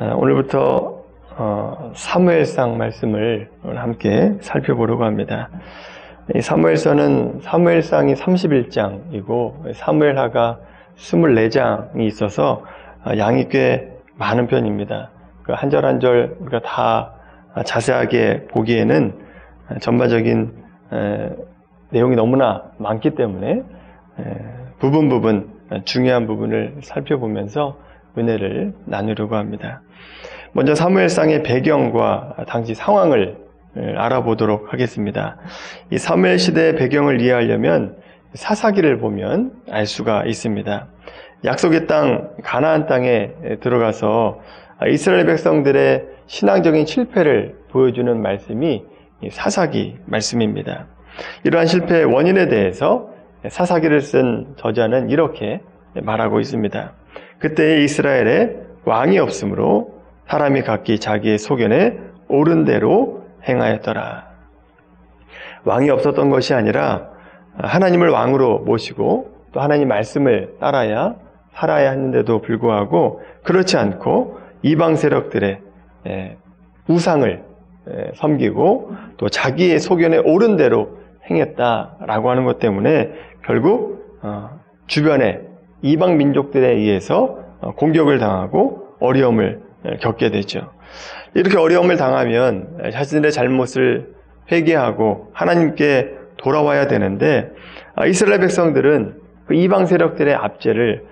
어, 오늘부터 어, 사무엘상 말씀을 함께 살펴보려고 합니다. 이 사무엘서는 사무엘상이 31장이고 사무엘하가 24장이 있어서 어, 양이 꽤 많은 편입니다. 그한절 한절 우리가 다 자세하게 보기에는 전반적인 에, 내용이 너무나 많기 때문에 에, 부분 부분 중요한 부분을 살펴보면서 은혜를 나누려고 합니다. 먼저 사무엘상의 배경과 당시 상황을 알아보도록 하겠습니다. 이 사무엘 시대의 배경을 이해하려면 사사기를 보면 알 수가 있습니다. 약속의 땅 가나안 땅에 들어가서 이스라엘 백성들의 신앙적인 실패를 보여주는 말씀이 사사기 말씀입니다. 이러한 실패의 원인에 대해서 사사기를 쓴 저자는 이렇게 말하고 있습니다. 그때 이스라엘에 왕이 없으므로 사람이 각기 자기의 소견에 옳은 대로 행하였더라. 왕이 없었던 것이 아니라 하나님을 왕으로 모시고 또 하나님 말씀을 따라야 살아야 했는데도 불구하고 그렇지 않고 이방 세력들의 우상을 섬기고 또 자기의 소견에 옳은 대로 행했다라고 하는 것 때문에 결국 어, 주변의 이방 민족들에 의해서 어, 공격을 당하고 어려움을 겪게 되죠. 이렇게 어려움을 당하면 자신들의 잘못을 회개하고 하나님께 돌아와야 되는데 아, 이스라엘 백성들은 그 이방 세력들의 압제를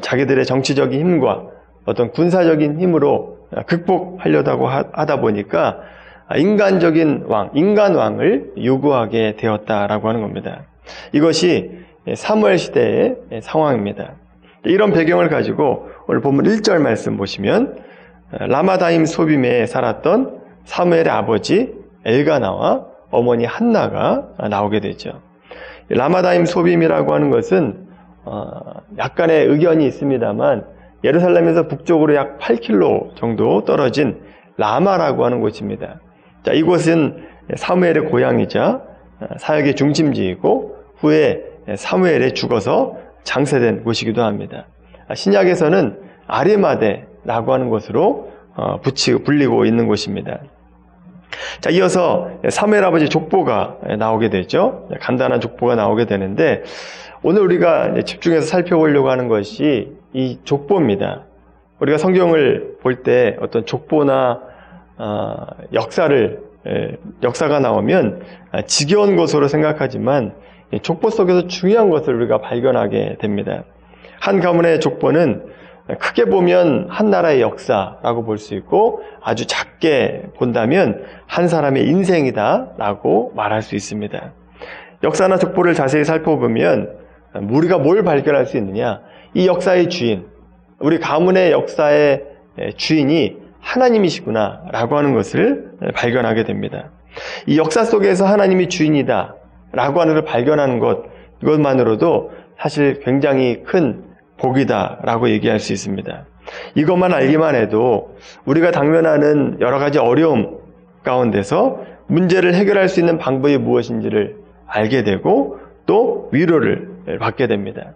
자기들의 정치적인 힘과 어떤 군사적인 힘으로 극복하려고 하다 보니까 인간적인 왕, 인간 왕을 요구하게 되었다라고 하는 겁니다. 이것이 사무엘 시대의 상황입니다. 이런 배경을 가지고 오늘 본문 1절 말씀 보시면 라마다임 소빔에 살았던 사무엘의 아버지 엘가나와 어머니 한나가 나오게 되죠. 라마다임 소빔이라고 하는 것은 어, 약간의 의견이 있습니다만 예루살렘에서 북쪽으로 약 8km 정도 떨어진 라마라고 하는 곳입니다. 자, 이곳은 사무엘의 고향이자 사역의 중심지이고 후에 사무엘에 죽어서 장세된 곳이기도 합니다. 신약에서는 아리마데라고 하는 곳으로 어, 붙이 불리고 있는 곳입니다. 자, 이어서 사무엘 아버지 족보가 나오게 되죠. 간단한 족보가 나오게 되는데 오늘 우리가 집중해서 살펴보려고 하는 것이 이 족보입니다. 우리가 성경을 볼 때 어떤 족보나 어, 역사를 역사가 나오면 지겨운 것으로 생각하지만 족보 속에서 중요한 것을 우리가 발견하게 됩니다. 한 가문의 족보는 크게 보면 한 나라의 역사라고 볼 수 있고 아주 작게 본다면 한 사람의 인생이다라고 말할 수 있습니다. 역사나 족보를 자세히 살펴보면 우리가 뭘 발견할 수 있느냐? 이 역사의 주인, 우리 가문의 역사의 주인이 하나님이시구나라고 하는 것을 발견하게 됩니다. 이 역사 속에서 하나님이 주인이다 라고 하는 걸 발견하는 것, 이것만으로도 사실 굉장히 큰 복이다라고 얘기할 수 있습니다. 이것만 알기만 해도 우리가 당면하는 여러 가지 어려움 가운데서 문제를 해결할 수 있는 방법이 무엇인지를 알게 되고 또 위로를 받게 됩니다.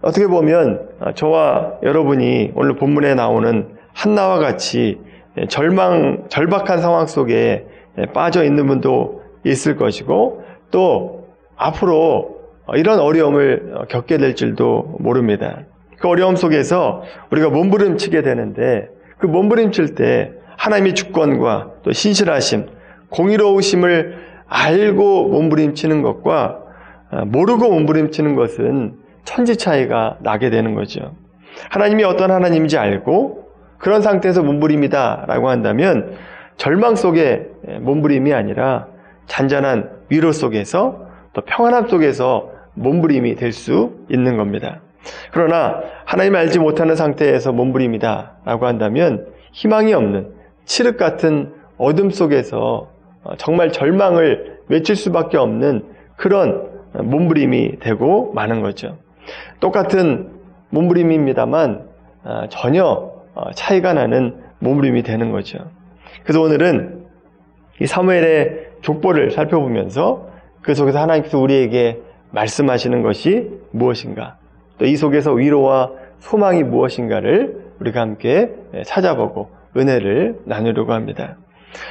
어떻게 보면 저와 여러분이 오늘 본문에 나오는 한나와 같이 절망, 절박한 상황 속에 빠져 있는 분도 있을 것이고 또 앞으로 이런 어려움을 겪게 될 줄도 모릅니다. 그 어려움 속에서 우리가 몸부림치게 되는데 그 몸부림칠 때 하나님의 주권과 또 신실하심, 공의로우심을 알고 몸부림치는 것과 모르고 몸부림치는 것은 천지 차이가 나게 되는 거죠. 하나님이 어떤 하나님인지 알고 그런 상태에서 몸부림이다라고 한다면 절망 속의 몸부림이 아니라 잔잔한 위로 속에서 또 평안함 속에서 몸부림이 될 수 있는 겁니다. 그러나 하나님 알지 못하는 상태에서 몸부림이다 라고 한다면 희망이 없는 칠흑 같은 어둠 속에서 정말 절망을 외칠 수밖에 없는 그런 몸부림이 되고 마는 거죠. 똑같은 몸부림입니다만 전혀 차이가 나는 몸부림이 되는 거죠. 그래서 오늘은 이 사무엘의 족보를 살펴보면서 그 속에서 하나님께서 우리에게 말씀하시는 것이 무엇인가, 또 이 속에서 위로와 소망이 무엇인가를 우리가 함께 찾아보고 은혜를 나누려고 합니다.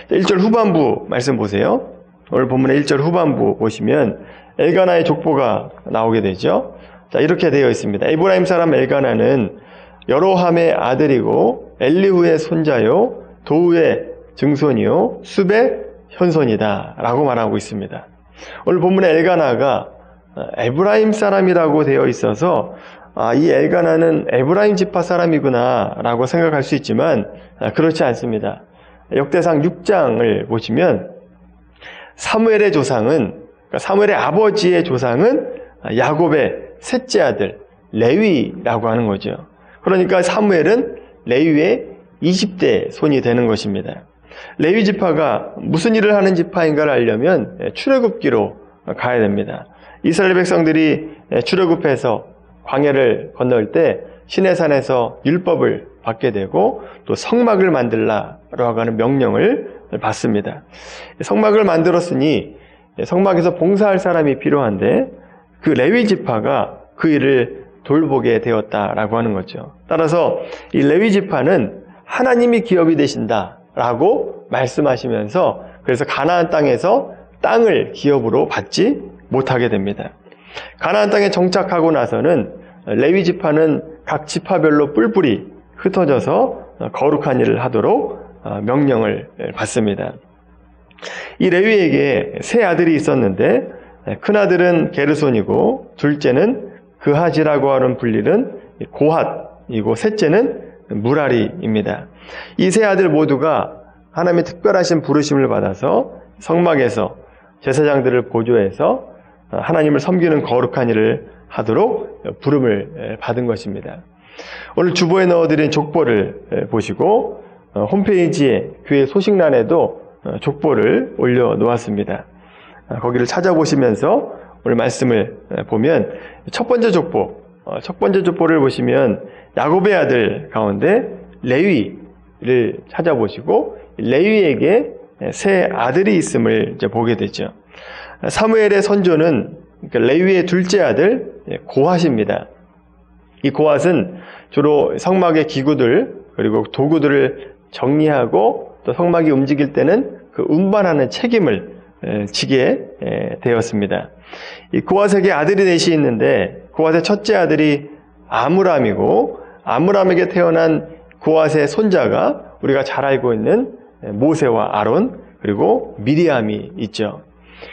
1절 후반부 말씀 보세요. 오늘 본문의 1절 후반부 보시면 엘가나의 족보가 나오게 되죠. 자, 이렇게 되어 있습니다. 에브라임 사람 엘가나는 여로함의 아들이고 엘리후의 손자요 도우의 증손이요 숲의 현손이다 라고 말하고 있습니다. 오늘 본문의 엘가나가 에브라임 사람이라고 되어 있어서 아, 이 엘가나는 에브라임 지파 사람이구나 라고 생각할 수 있지만 아, 그렇지 않습니다. 역대상 6장을 보시면 사무엘의 조상은 그러니까 사무엘의 아버지의 조상은 야곱의 셋째 아들 레위라고 하는 거죠. 그러니까 사무엘은 레위의 20대 손이 되는 것입니다. 레위 지파가 무슨 일을 하는 지파인가를 알려면 출애굽기로 가야 됩니다. 이스라엘 백성들이 출애굽해서 광야를 건널 때 시내산에서 율법을 받게 되고 또 성막을 만들라라고 하는 명령을 받습니다. 성막을 만들었으니 성막에서 봉사할 사람이 필요한데 그 레위 지파가 그 일을 돌보게 되었다라고 하는 거죠. 따라서 이 레위 지파는 하나님이 기업이 되신다 라고 말씀하시면서 그래서 가나안 땅에서 땅을 기업으로 받지 못하게 됩니다. 가나안 땅에 정착하고 나서는 레위 지파는 각 지파별로 뿔뿔이 흩어져서 거룩한 일을 하도록 명령을 받습니다. 이 레위에게 세 아들이 있었는데 큰 아들은 게르손이고 둘째는 그하지라고 하는 분리는 고핫이고 셋째는 무라리입니다. 이 세 아들 모두가 하나님의 특별하신 부르심을 받아서 성막에서 제사장들을 보조해서 하나님을 섬기는 거룩한 일을 하도록 부름을 받은 것입니다. 오늘 주보에 넣어드린 족보를 보시고 홈페이지에 교회 소식란에도 족보를 올려놓았습니다. 거기를 찾아보시면서 오늘 말씀을 보면 첫 번째 족보, 어, 첫 번째 족보를 보시면 야곱의 아들 가운데 레위를 찾아보시고 레위에게 세 아들이 있음을 이제 보게 되죠. 사무엘의 선조는 그러니까 레위의 둘째 아들 고핫입니다. 이 고핫은 주로 성막의 기구들 그리고 도구들을 정리하고 또 성막이 움직일 때는 그 운반하는 책임을 지게 되었습니다. 이 고핫에게 아들이 넷이 있는데 고핫의 첫째 아들이 아므람이고 아므람에게 태어난 고핫의 손자가 우리가 잘 알고 있는 모세와 아론 그리고 미리암이 있죠.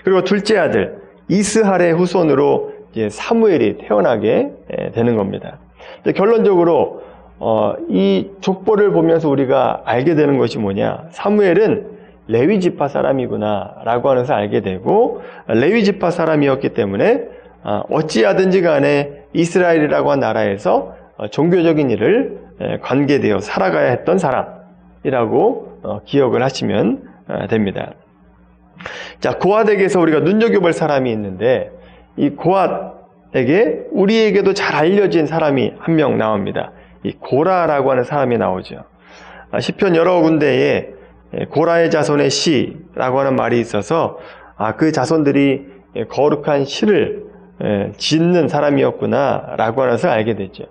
그리고 둘째 아들 이스할의 후손으로 사무엘이 태어나게 되는 겁니다. 결론적으로 어, 이 족보를 보면서 우리가 알게 되는 것이 뭐냐? 사무엘은 레위 지파 사람이구나라고 하면서 알게 되고 레위 지파 사람이었기 때문에 어, 어찌하든지 간에 이스라엘이라고 한 나라에서 어, 종교적인 일을 관계되어 살아가야 했던 사람이라고 어, 기억을 하시면 됩니다. 자, 고핫에게서 우리가 눈여겨볼 사람이 있는데 이 고핫에게 우리에게도 잘 알려진 사람이 한 명 나옵니다. 이 고라라고 하는 사람이 나오죠. 아, 시편 여러 군데에 고라의 자손의 시라고 하는 말이 있어서 아, 그 자손들이 거룩한 시를 짓는 사람이었구나라고 하면서 알게 되죠.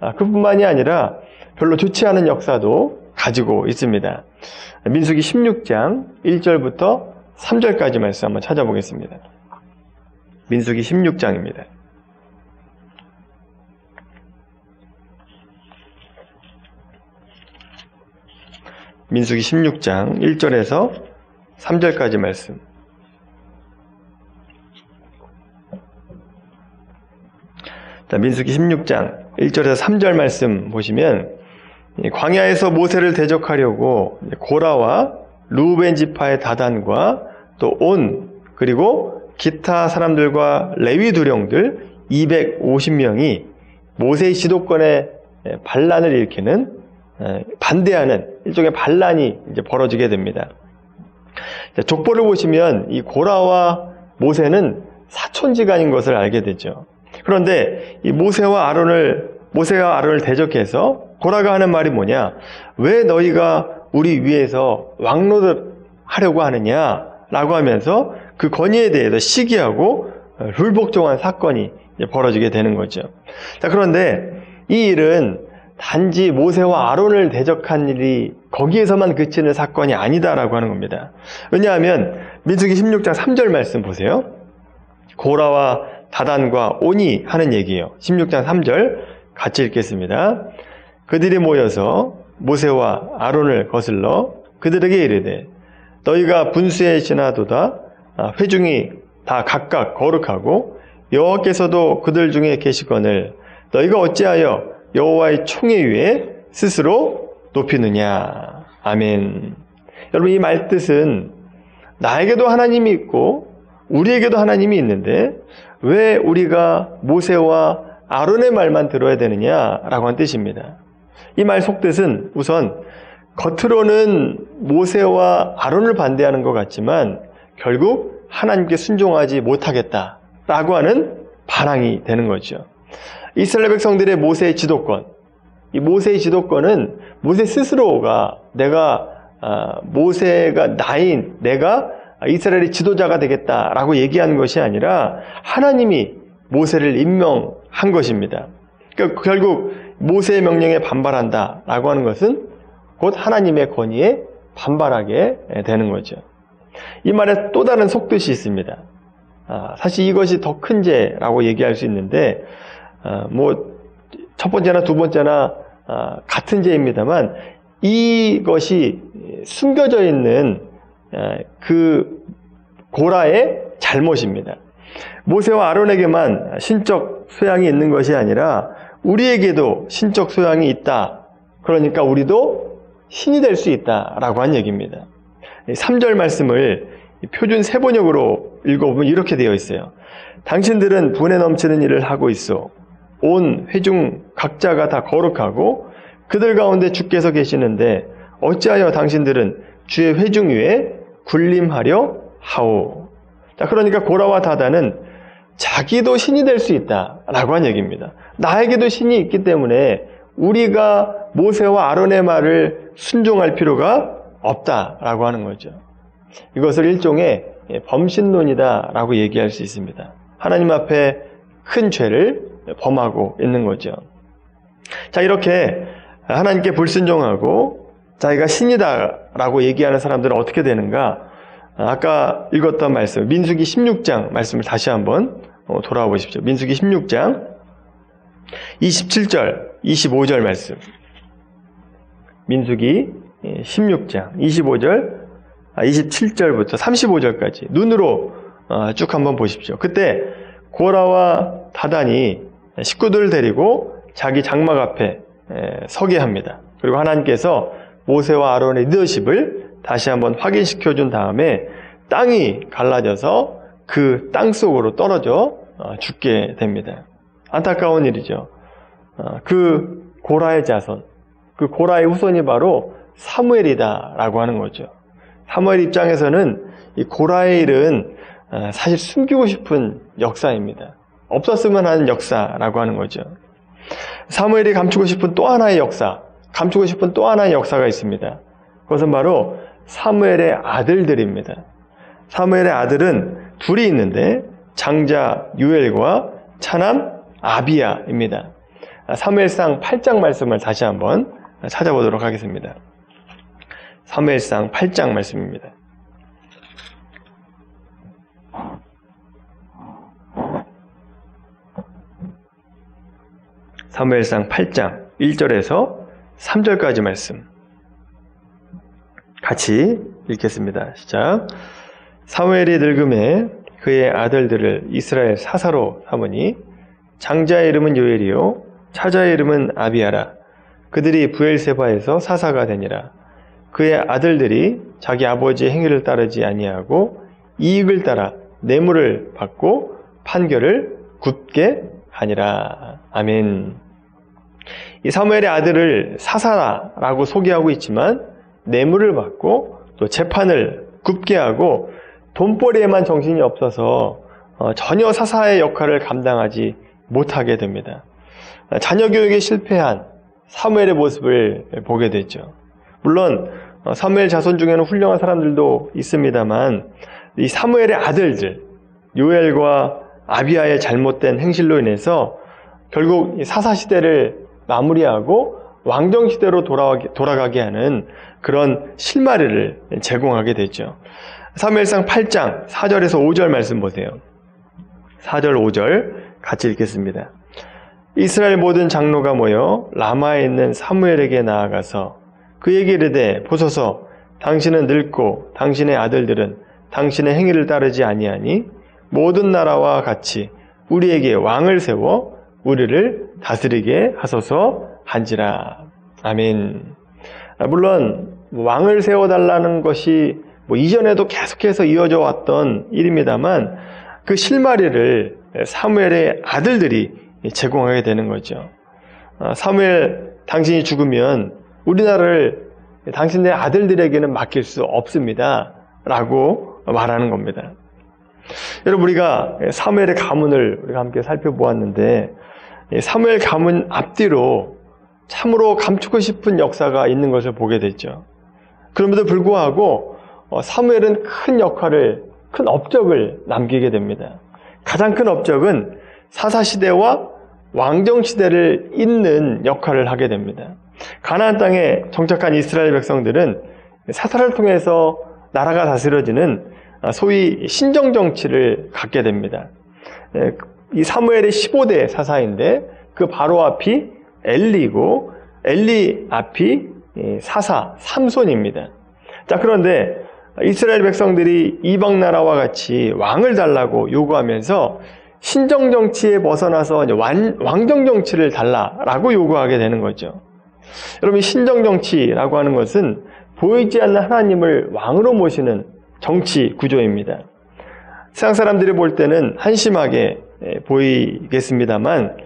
아, 그뿐만이 아니라 별로 좋지 않은 역사도 가지고 있습니다. 민수기 16장 1절부터 3절까지 말씀 한번 찾아보겠습니다. 민수기 16장입니다. 민수기 16장 1절에서 3절까지 말씀. 자, 민수기 16장 1절에서 3절 말씀 보시면 광야에서 모세를 대적하려고 고라와 루벤 지파의 다단과 또 온 그리고 기타 사람들과 레위 두령들 250명이 모세의 지도권에 반란을 일으키는 반대하는 일종의 반란이 이제 벌어지게 됩니다. 족보를 보시면 이 고라와 모세는 사촌지간인 것을 알게 되죠. 그런데 이 모세와 아론을 모세와 아론을 대적해서 고라가 하는 말이 뭐냐? 왜 너희가 우리 위에서 왕노릇 하려고 하느냐라고 하면서 그 권위에 대해서 시기하고 불복종한 사건이 벌어지게 되는 거죠. 자, 그런데 이 일은 단지 모세와 아론을 대적한 일이 거기에서만 그치는 사건이 아니다라고 하는 겁니다. 왜냐하면 민수기 16장 3절 말씀 보세요. 고라와 다단과 오니 하는 얘기예요. 16장 3절 같이 읽겠습니다. 그들이 모여서 모세와 아론을 거슬러 그들에게 이르되 너희가 분수에 지나도다 아, 회중이 다 각각 거룩하고 여호와께서도 그들 중에 계시거늘 너희가 어찌하여 여호와의 총에 위에 스스로 높이느냐 아멘. 여러분 이 말 뜻은 나에게도 하나님이 있고 우리에게도 하나님이 있는데 왜 우리가 모세와 아론의 말만 들어야 되느냐라고 한 뜻입니다. 이 말 속뜻은 우선 겉으로는 모세와 아론을 반대하는 것 같지만 결국 하나님께 순종하지 못하겠다라고 하는 반항이 되는 거죠. 이스라엘 백성들의 모세의 지도권, 이 모세의 지도권은 모세 스스로가 내가 아, 모세가 나인 내가 이스라엘의 지도자가 되겠다라고 얘기하는 것이 아니라 하나님이 모세를 임명한 것입니다. 그러니까 결국 모세의 명령에 반발한다라고 하는 것은 곧 하나님의 권위에 반발하게 되는 거죠. 이 말에 또 다른 속뜻이 있습니다. 아, 사실 이것이 더 큰 죄라고 얘기할 수 있는데 아, 뭐첫 번째나 두 번째나 아, 같은 죄입니다만 이것이 숨겨져 있는 그 고라의 잘못입니다. 모세와 아론에게만 신적 소양이 있는 것이 아니라 우리에게도 신적 소양이 있다. 그러니까 우리도 신이 될 수 있다라고 한 얘기입니다. 3절 말씀을 표준 세번역으로 읽어보면 이렇게 되어 있어요. 당신들은 분에 넘치는 일을 하고 있어. 온 회중 각자가 다 거룩하고 그들 가운데 주께서 계시는데 어찌하여 당신들은 주의 회중 위에 군림하려 하오. 자, 그러니까 고라와 다다는 자기도 신이 될 수 있다라고 한 얘기입니다. 나에게도 신이 있기 때문에 우리가 모세와 아론의 말을 순종할 필요가 없다라고 하는 거죠. 이것을 일종의 범신론이다라고 얘기할 수 있습니다. 하나님 앞에 큰 죄를 범하고 있는 거죠. 자, 이렇게 하나님께 불순종하고 자기가 신이다라고 얘기하는 사람들은 어떻게 되는가? 아까 읽었던 말씀, 민수기 16장 말씀을 다시 한번 어, 돌아와 보십시오. 민수기 16장 27절, 25절 말씀. 민수기 16장 25절, 27절부터 35절까지 눈으로 어, 쭉 한번 보십시오. 그때 고라와 다단이 식구들을 데리고 자기 장막 앞에 서게 합니다. 그리고 하나님께서 모세와 아론의 리더십을 다시 한번 확인시켜 준 다음에 땅이 갈라져서 그 땅 속으로 떨어져 어, 죽게 됩니다. 안타까운 일이죠. 어, 그 고라의 자손, 그 고라의 후손이 바로 사무엘이다라고 하는 거죠. 사무엘 입장에서는 이 고라의 일은 어, 사실 숨기고 싶은 역사입니다. 없었으면 하는 역사라고 하는 거죠. 사무엘이 감추고 싶은 또 하나의 역사, 감추고 싶은 또 하나의 역사가 있습니다. 그것은 바로 사무엘의 아들들입니다. 사무엘의 아들은 둘이 있는데 장자 유엘과 차남 아비야입니다. 사무엘상 8장 말씀을 다시 한번 찾아보도록 하겠습니다. 사무엘상 8장 말씀입니다. 사무엘상 8장 1절에서 3절까지 말씀 같이 읽겠습니다. 시작. 사무엘이 늙음에 그의 아들들을 이스라엘 사사로 삼으니 장자의 이름은 요엘이요 차자의 이름은 아비아라 그들이 부엘세바에서 사사가 되니라 그의 아들들이 자기 아버지의 행위를 따르지 아니하고 이익을 따라 뇌물을 받고 판결을 굳게 하니라 아멘. 이 사무엘의 아들을 사사라고 소개하고 있지만 뇌물을 받고 또 재판을 굽게 하고 돈벌이에만 정신이 없어서 어, 전혀 사사의 역할을 감당하지 못하게 됩니다. 자녀 교육에 실패한 사무엘의 모습을 보게 되죠. 물론 어, 사무엘 자손 중에는 훌륭한 사람들도 있습니다만 이 사무엘의 아들들 요엘과 아비아의 잘못된 행실로 인해서 결국 사사 시대를 마무리하고 왕정 시대로 돌아가게, 돌아가게 하는 그런 실마리를 제공하게 되죠. 사무엘상 8장 4절에서 5절 말씀 보세요. 4절 5절 같이 읽겠습니다. 이스라엘 모든 장로가 모여 라마에 있는 사무엘에게 나아가서 그에게 이르되 보소서 당신은 늙고 당신의 아들들은 당신의 행위를 따르지 아니하니 모든 나라와 같이 우리에게 왕을 세워 우리를 다스리게 하소서 한지라. 아멘. 아, 물론 왕을 세워달라는 것이 뭐 이전에도 계속해서 이어져 왔던 일입니다만 그 실마리를 사무엘의 아들들이 제공하게 되는 거죠. 아, 사무엘 당신이 죽으면 우리나라를 당신의 아들들에게는 맡길 수 없습니다. 라고 말하는 겁니다. 여러분 우리가 사무엘의 가문을 우리가 함께 살펴보았는데 사무엘 가문 앞뒤로 참으로 감추고 싶은 역사가 있는 것을 보게 됐죠. 그럼에도 불구하고 어, 사무엘은 큰 역할을 큰 업적을 남기게 됩니다. 가장 큰 업적은 사사 시대와 왕정 시대를 잇는 역할을 하게 됩니다. 가나안 땅에 정착한 이스라엘 백성들은 사사를 통해서 나라가 다스려지는 소위 신정 정치를 갖게 됩니다. 예, 이 사무엘의 15대 사사인데 그 바로 앞이 엘리고 엘리 앞이 사사 삼손입니다. 자 그런데 이스라엘 백성들이 이방 나라와 같이 왕을 달라고 요구하면서 신정 정치에 벗어나서 왕정 정치를 달라라고 요구하게 되는 거죠. 여러분 신정 정치라고 하는 것은 보이지 않는 하나님을 왕으로 모시는 정치 구조입니다. 세상 사람들이 볼 때는 한심하게 보이겠습니다만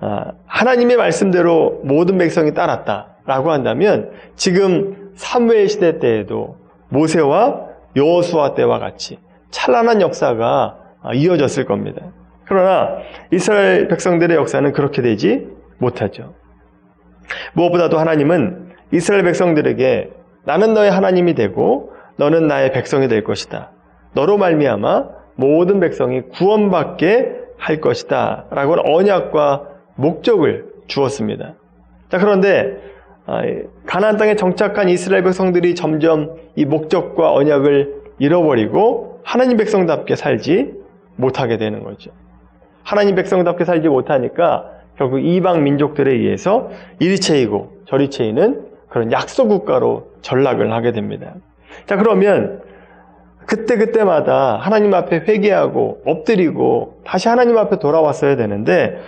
아, 하나님의 말씀대로 모든 백성이 따랐다라고 한다면 지금 사무엘 시대 때에도 모세와 여호수아 때와 같이 찬란한 역사가 이어졌을 겁니다. 그러나 이스라엘 백성들의 역사는 그렇게 되지 못하죠. 무엇보다도 하나님은 이스라엘 백성들에게 나는 너의 하나님이 되고 너는 나의 백성이 될 것이다. 너로 말미암아 모든 백성이 구원받게 할 것이다. 라고 언약과 목적을 주었습니다. 자, 그런데 아, 가나안 땅에 정착한 이스라엘 백성들이 점점 이 목적과 언약을 잃어버리고 하나님 백성답게 살지 못하게 되는 거죠. 하나님 백성답게 살지 못하니까 결국 이방 민족들에 의해서 이리 채이고 저리 채이는 그런 약소 국가로 전락을 하게 됩니다. 자, 그러면 그때그때마다 하나님 앞에 회개하고 엎드리고 다시 하나님 앞에 돌아왔어야 되는데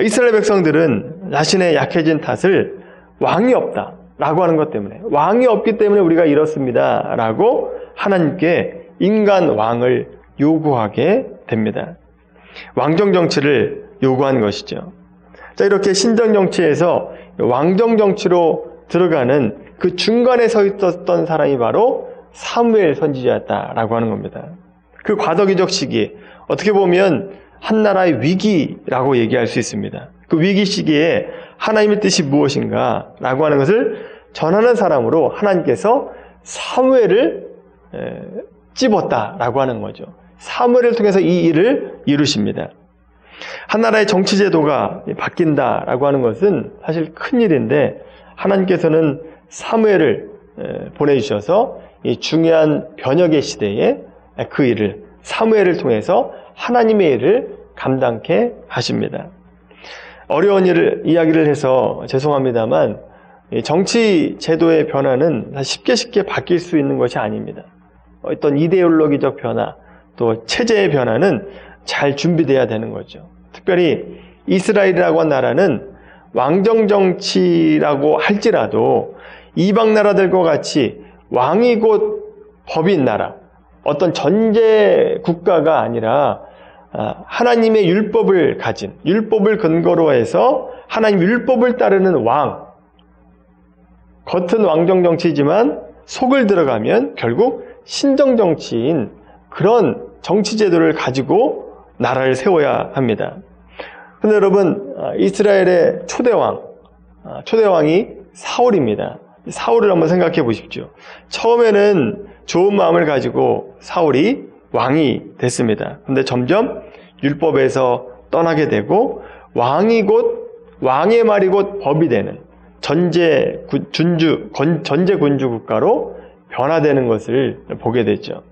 이스라엘 백성들은 자신의 약해진 탓을 왕이 없다 라고 하는 것 때문에 왕이 없기 때문에 우리가 이렇습니다 라고 하나님께 인간 왕을 요구하게 됩니다. 왕정 정치를 요구하는 것이죠. 자, 이렇게 신정 정치에서 왕정 정치로 들어가는 그 중간에 서 있었던 사람이 바로 사무엘 선지자였다라고 하는 겁니다. 그 과도기적 시기 어떻게 보면 한 나라의 위기라고 얘기할 수 있습니다. 그 위기 시기에 하나님의 뜻이 무엇인가 라고 하는 것을 전하는 사람으로 하나님께서 사무엘을 찝었다라고 하는 거죠. 사무엘을 통해서 이 일을 이루십니다. 한 나라의 정치 제도가 바뀐다라고 하는 것은 사실 큰 일인데 하나님께서는 사무엘을 보내주셔서 이 중요한 변혁의 시대에 그 일을 사무엘을 통해서 하나님의 일을 감당케 하십니다. 어려운 일을 이야기를 해서 죄송합니다만 정치 제도의 변화는 쉽게 쉽게 바뀔 수 있는 것이 아닙니다. 어떤 이데올로기적 변화 또 체제의 변화는 잘 준비돼야 되는 거죠. 특별히 이스라엘이라고 한 나라는 왕정 정치라고 할지라도 이방 나라들과 같이 왕이 곧 법인 나라, 어떤 전제 국가가 아니라 아, 하나님의 율법을 가진 율법을 근거로 해서 하나님 율법을 따르는 왕. 겉은 왕정 정치지만 속을 들어가면 결국 신정 정치인 그런 정치 제도를 가지고 나라를 세워야 합니다. 근데 여러분 아, 이스라엘의 초대왕 아, 초대왕이 사울입니다. 사울을 한번 생각해 보십시오. 처음에는 좋은 마음을 가지고 사울이 왕이 됐습니다. 근데 점점 율법에서 떠나게 되고 왕이 곧 왕의 말이 곧 법이 되는 전제 건- 전제 군주 국가로 변화되는 것을 보게 되죠.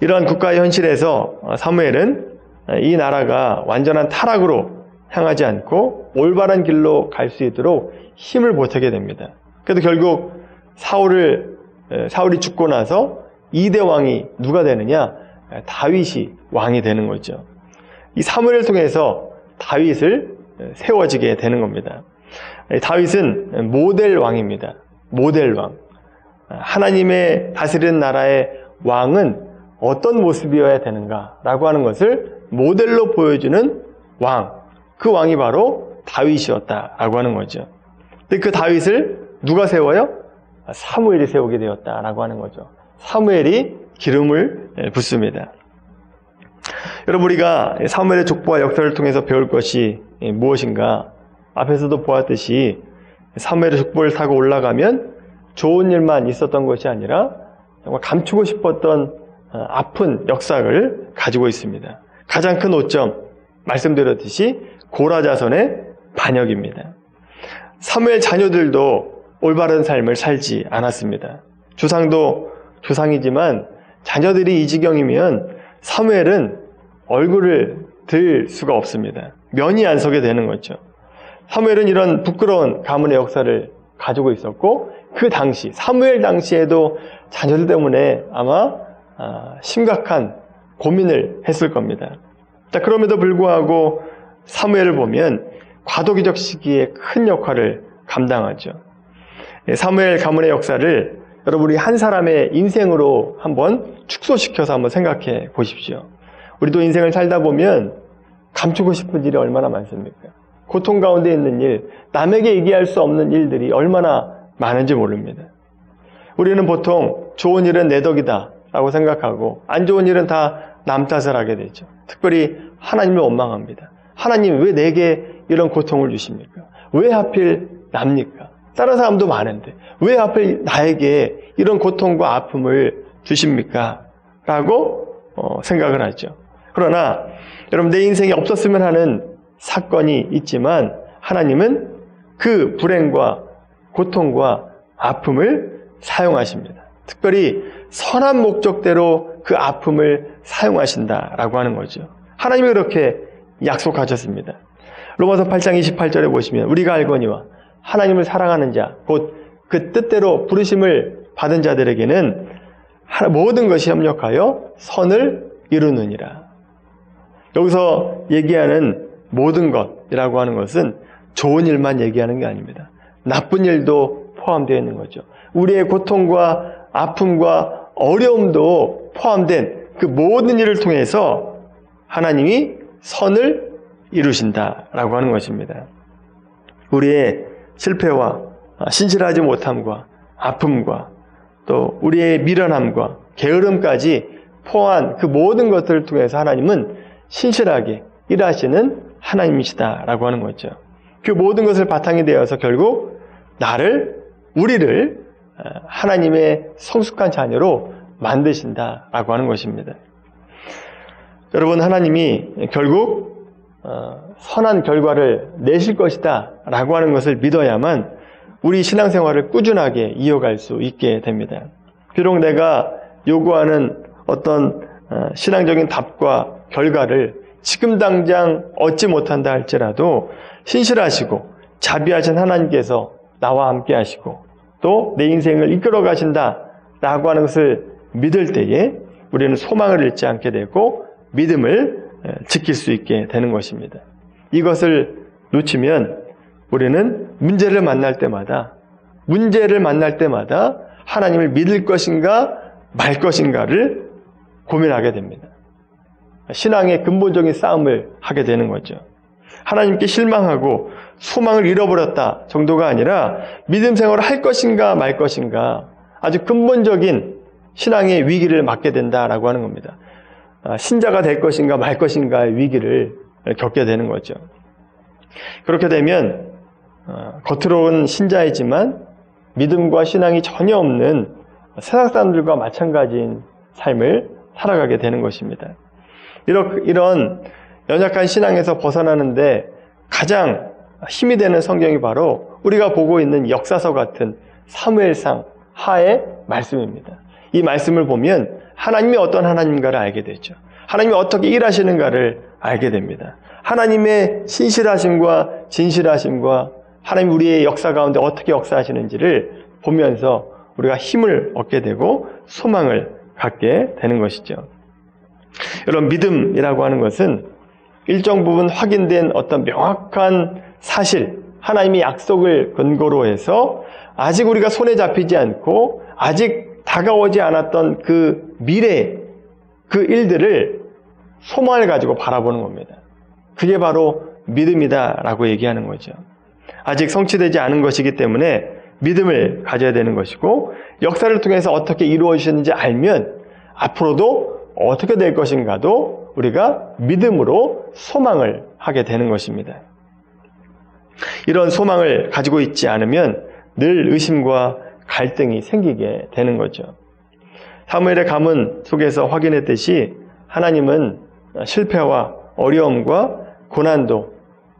이러한 국가의 현실에서 어, 사무엘은 이 나라가 완전한 타락으로 향하지 않고 올바른 길로 갈 수 있도록 힘을 보태게 됩니다. 그래도 결국 사울을 에, 사울이 죽고 나서 이대 왕이 누가 되느냐? 에, 다윗이 왕이 되는 거죠. 이 사무엘을 통해서 다윗을 에, 세워지게 되는 겁니다. 에, 다윗은 모델 왕입니다. 모델 왕. 하나님의 다스리는 나라의 왕은 어떤 모습이어야 되는가라고 하는 것을 모델로 보여주는 왕. 그 왕이 바로 다윗이었다라고 하는 거죠. 근데 그 다윗을 누가 세워요? 사무엘이 세우게 되었다라고 하는 거죠. 사무엘이 기름을 붓습니다. 여러분 우리가 사무엘의 족보와 역사를 통해서 배울 것이 무엇인가? 앞에서도 보았듯이 사무엘의 족보를 타고 올라가면 좋은 일만 있었던 것이 아니라 정말 감추고 싶었던 어, 아픈 역사를 가지고 있습니다. 가장 큰 오점 말씀드렸듯이 고라자손의 반역입니다. 사무엘 자녀들도 올바른 삶을 살지 않았습니다. 주상도 주상이지만 자녀들이 이 지경이면 사무엘은 얼굴을 들 수가 없습니다. 면이 안 서게 되는 거죠. 사무엘은 이런 부끄러운 가문의 역사를 가지고 있었고 그 당시 사무엘 당시에도 자녀들 때문에 아마 아, 심각한 고민을 했을 겁니다. 자, 그럼에도 불구하고 사무엘을 보면 과도기적 시기에 큰 역할을 감당하죠. 예, 사무엘 가문의 역사를 여러분이 한 사람의 인생으로 한번 축소시켜서 한번 생각해 보십시오. 우리도 인생을 살다 보면 감추고 싶은 일이 얼마나 많습니까? 고통 가운데 있는 일, 남에게 얘기할 수 없는 일들이 얼마나 많은지 모릅니다. 우리는 보통 좋은 일은 내 덕이다 라고 생각하고 안 좋은 일은 다 남 탓을 하게 되죠. 특별히 하나님을 원망합니다. 하나님 왜 내게 이런 고통을 주십니까? 왜 하필 납니까? 다른 사람도 많은데 왜 하필 나에게 이런 고통과 아픔을 주십니까? 라고 어, 생각을 하죠. 그러나 여러분 내 인생에 없었으면 하는 사건이 있지만 하나님은 그 불행과 고통과 아픔을 사용하십니다. 특별히 선한 목적대로 그 아픔을 사용하신다라고 하는 거죠. 하나님이 그렇게 약속하셨습니다. 로마서 8장 28절에 보시면 우리가 알거니와 하나님을 사랑하는 자, 곧 그 뜻대로 부르심을 받은 자들에게는 모든 것이 협력하여 선을 이루느니라. 여기서 얘기하는 모든 것이라고 하는 것은 좋은 일만 얘기하는 게 아닙니다. 나쁜 일도 포함되어 있는 거죠. 우리의 고통과 아픔과 어려움도 포함된 그 모든 일을 통해서 하나님이 선을 이루신다라고 하는 것입니다. 우리의 실패와 신실하지 못함과 아픔과 또 우리의 미련함과 게으름까지 포함한 그 모든 것들을 통해서 하나님은 신실하게 일하시는 하나님이시다라고 하는 거죠. 그 모든 것을 바탕이 되어서 결국 나를 우리를 하나님의 성숙한 자녀로 만드신다라고 하는 것입니다. 여러분 하나님이 결국 어, 선한 결과를 내실 것이다 라고 하는 것을 믿어야만 우리 신앙생활을 꾸준하게 이어갈 수 있게 됩니다. 비록 내가 요구하는 어떤 어, 신앙적인 답과 결과를 지금 당장 얻지 못한다 할지라도 신실하시고 자비하신 하나님께서 나와 함께 하시고 또 내 인생을 이끌어 가신다 라고 하는 것을 믿을 때에 우리는 소망을 잃지 않게 되고 믿음을 지킬 수 있게 되는 것입니다. 이것을 놓치면 우리는 문제를 만날 때마다 문제를 만날 때마다 하나님을 믿을 것인가 말 것인가를 고민하게 됩니다. 신앙의 근본적인 싸움을 하게 되는 거죠. 하나님께 실망하고 소망을 잃어버렸다 정도가 아니라 믿음 생활을 할 것인가 말 것인가 아주 근본적인 신앙의 위기를 맞게 된다라고 하는 겁니다. 아, 신자가 될 것인가 말 것인가의 위기를 겪게 되는 거죠. 그렇게 되면 어, 겉으로는 신자이지만 믿음과 신앙이 전혀 없는 세상 사람들과 마찬가지인 삶을 살아가게 되는 것입니다. 이런 연약한 신앙에서 벗어나는데 가장 힘이 되는 성경이 바로 우리가 보고 있는 역사서 같은 사무엘상 하의 말씀입니다. 이 말씀을 보면 하나님이 어떤 하나님인가를 알게 되죠. 하나님이 어떻게 일하시는가를 알게 됩니다. 하나님의 신실하심과 진실하심과 하나님 우리의 역사 가운데 어떻게 역사하시는지를 보면서 우리가 힘을 얻게 되고 소망을 갖게 되는 것이죠. 여러분 믿음이라고 하는 것은 일정 부분 확인된 어떤 명확한 사실, 하나님의 약속을 근거로 해서 아직 우리가 손에 잡히지 않고 아직 다가오지 않았던 그 미래, 그 일들을 소망을 가지고 바라보는 겁니다. 그게 바로 믿음이다라고 얘기하는 거죠. 아직 성취되지 않은 것이기 때문에 믿음을 가져야 되는 것이고 역사를 통해서 어떻게 이루어지는지 알면 앞으로도 어떻게 될 것인가도 우리가 믿음으로 소망을 하게 되는 것입니다. 이런 소망을 가지고 있지 않으면 늘 의심과 갈등이 생기게 되는 거죠. 사무엘의 가문 속에서 확인했듯이 하나님은 실패와 어려움과 고난도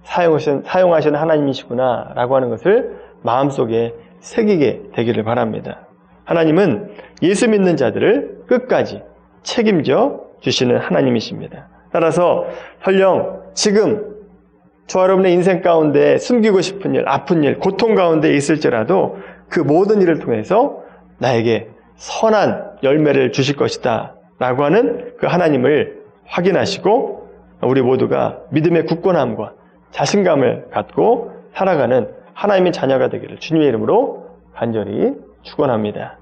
사용하신, 사용하시는 하나님이시구나 라고 하는 것을 마음속에 새기게 되기를 바랍니다. 하나님은 예수 믿는 자들을 끝까지 책임져 주시는 하나님이십니다. 따라서 설령 지금 저와 여러분의 인생 가운데 숨기고 싶은 일, 아픈 일, 고통 가운데 있을지라도 그 모든 일을 통해서 나에게 선한 열매를 주실 것이다. 라고 하는 그 하나님을 확인하시고 우리 모두가 믿음의 굳건함과 자신감을 갖고 살아가는 하나님의 자녀가 되기를 주님의 이름으로 간절히 축원합니다.